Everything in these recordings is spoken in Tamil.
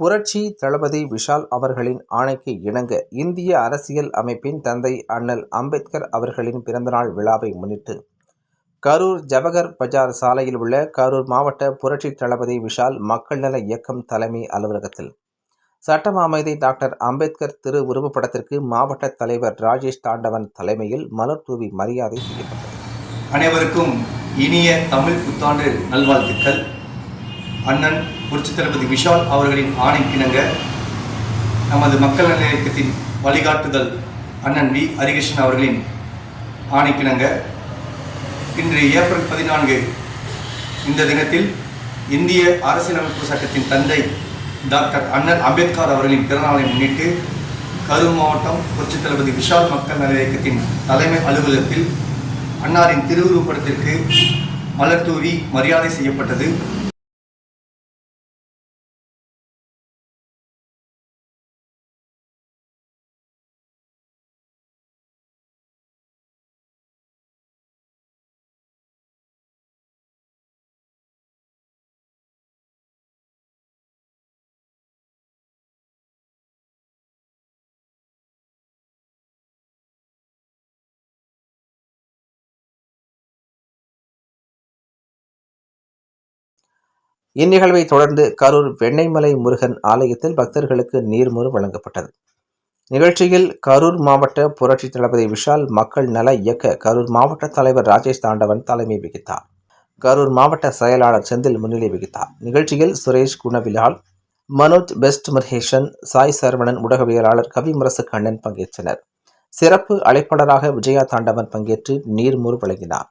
புரட்சி தளபதி விஷால் அவர்களின் ஆணைக்கு இணங்க இந்திய அரசியல் அமைப்பின் தந்தை அண்ணல் அம்பேத்கர் அவர்களின் பிறந்தநாள் விழாவை முன்னிட்டு கரூர் ஜவஹர் பஜார் சாலையில் உள்ள கரூர் மாவட்ட புரட்சி தளபதி விஷால் மக்கள் நல இயக்கம் தலைமை அலுவலகத்தில் சட்டம் அமைதி டாக்டர் அம்பேத்கர் திரு உருவப்படத்திற்கு மாவட்ட தலைவர் ராஜேஷ் தாண்டவன் தலைமையில் மலர் தூவி மரியாதை செய்யப்பட்டது. அனைவருக்கும் இனிய தமிழ் புத்தாண்டு நல்வாழ்த்துக்கள். அண்ணன் புரட்சி தளபதி விஷால் அவர்களின் ஆணைக்கிணங்க நமது மக்கள் நல இயக்கத்தின் வழிகாட்டுதல் அண்ணன் வி. ஹரிகிருஷ்ணன் அவர்களின் ஆணைக்கிணங்க இன்று ஏப்ரல் பதினான்கு இந்த தினத்தில் இந்திய அரசியலமைப்பு சட்டத்தின் தந்தை டாக்டர் அண்ணல் அம்பேத்கர் அவர்களின் பிறநாளை முன்னிட்டு கரூர் மாவட்டம் புரட்சி தளபதி விஷால் மக்கள் நல இயக்கத்தின் தலைமை அலுவலகத்தில் அன்னாரின் திருவுருவப்படத்திற்கு மலர் தூவி மரியாதை செய்யப்பட்டது. இந்நிகழ்வை தொடர்ந்து கரூர் வெண்ணெய்மலை முருகன் ஆலயத்தில் பக்தர்களுக்கு நீர்மோர் வழங்கப்பட்டது. நிகழ்ச்சியில் கரூர் மாவட்ட புரட்சி தளபதி விஷால் மக்கள் நல இயக்க கரூர் மாவட்ட தலைவர் ராஜேஷ் தாண்டவன் தலைமை வகித்தார். கரூர் மாவட்ட செயலாளர் செந்தில் முன்னிலை வகித்தார். நிகழ்ச்சியில் சுரேஷ் குணவிலால் மனோஜ் பெஸ்ட் மகேஷன் சாய் சரவணன் ஊடகவியலாளர் கவிமரசு கண்ணன் பங்கேற்றனர். சிறப்பு அழைப்பாளராக விஜயா தாண்டவன் பங்கேற்று நீர்மோர் வழங்கினார்.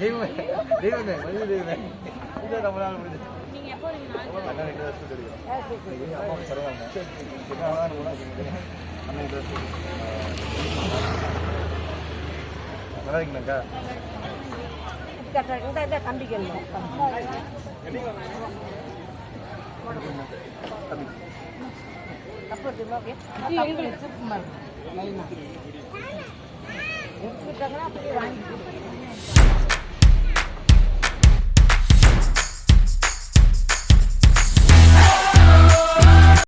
தெய்வமே தெய்வமே மனித தெய்வமே. இது ரொம்ப நாள் முடிஞ்சு? நல்லா வாங்கி